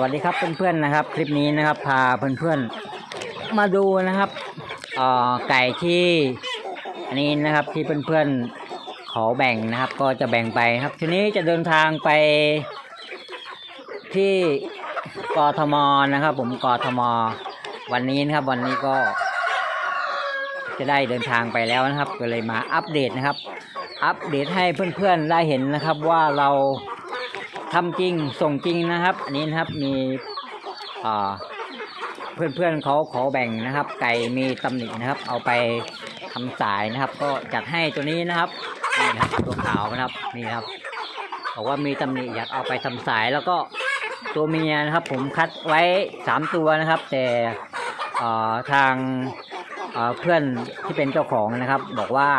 วัสดีครับเพื่อนๆนะครับ คลิปนี้นะครับพาเพื่อนๆมาดูนะครับเอ่อไก่ที่อันนี้นะครับที่เพื่อนๆขอแบ่งนะครับ ก็จะแบ่งไปครับ ทีนี้จะเดินทางไปที่กทมนะครับ ผมกทมวันนี้นะครับ วันนี้ก็ จะได้เดินทางไปแล้วนะครับ ก็เลยมาอัปเดตนะครับ อัปเดตให้เพื่อนๆได้เห็นนะครับว่าเรา ทำจริงส่งจริงนะครับ อันนี้นะครับมีอ่าเพื่อนเขาขอแบ่งนะครับ ไก่มีตำหนินะครับ เอาไปทำสายนะครับ ก็จัดให้ตัวนี้นะครับนี่นะครับตัวขาวนะครับนี่ครับบอกว่ามีตำหนิอยากเอาไปทำสายแล้วก็ตัวเมียนะครับ ผมคัดไว้สามตัวนะครับ แต่ทางเพื่อนที่เป็นเจ้าของนะครับ บอกว่า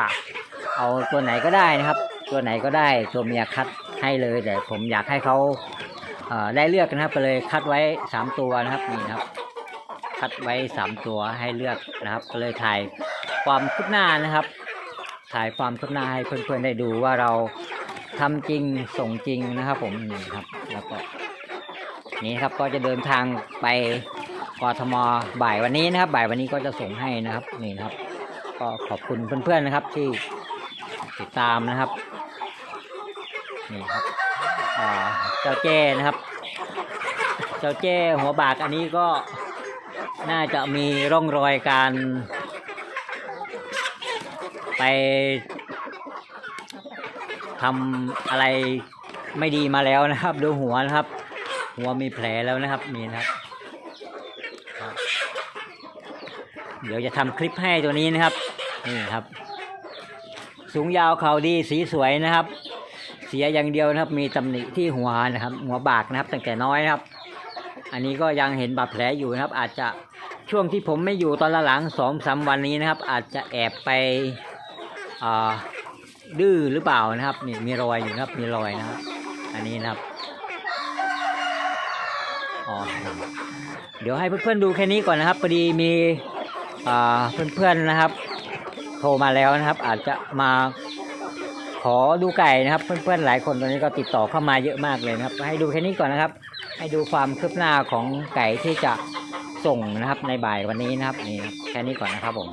เอาตัวไหนก็ได้นะครับ ตัวไหนก็ได้ตัวเมียคัด ให้เลยแต่ผมอยากให้เขาได้เลือกนะครับก็เลยคัดไว้สามตัวนะครับนี่นะครับ คัดไว้สามตัวให้เลือกนะครับ ก็เลยถ่ายความคืบหน้านะครับ ถ่ายความคืบหน้าให้เพื่อนๆได้ดูว่าเราทำจริงส่งจริงนะครับ ผมนี่ครับ แล้วก็นี่ครับก็จะเดินทางไปกทมบ่ายวันนี้นะครับ บ่ายวันนี้ก็จะส่งให้นะครับนี่นะครับ ก็ขอบคุณเพื่อนๆนะครับที่ติดตามนะครับ นี่ครับเจ้าเจ้นะครับ เจ้าเจ้หัวบากอันนี้ก็น่าจะมีร่องรอยการ ไปทำอะไรไม่ดีมาแล้วนะครับ ดูหัวนะครับ หัวมีแผลแล้วนะครับนี่นะครับ เดี๋ยวจะทำคลิปให้ตัวนี้นะครับนี่ครับ สูงยาวเขาดีสีสวยนะครับ เสียอย่างเดียวนะครับ มีตำหนิที่หัวนะครับ หัวบากนะครับ ตั้งแต่น้อยนะครับ อันนี้ก็ยังเห็นบาดแผลอยู่นะครับ อาจจะช่วงที่ผมไม่อยู่ตอนหลังสองสามวันนี้นะครับ อาจจะแอบไปดื้อหรือเปล่านะครับนี่มีรอยอยู่นะครับมีรอยนะครับ อันนี้นะครับอ๋อเดี๋ยวให้เพื่อนๆดูแค่นี้ก่อนนะครับพอดีมีเพื่อนๆนะครับ โทรมาแล้วนะครับ อาจจะมา ขอดูไก่นะครับ เพื่อนๆหลายคนตอนนี้ก็ติดต่อเข้ามาเยอะมากเลยนะครับ ให้ดูแค่นี้ก่อนนะครับ ให้ดูความคืบหน้าของไก่ที่จะส่งนะครับในบ่ายวันนี้นะครับนี่แค่นี้ก่อนนะครับผม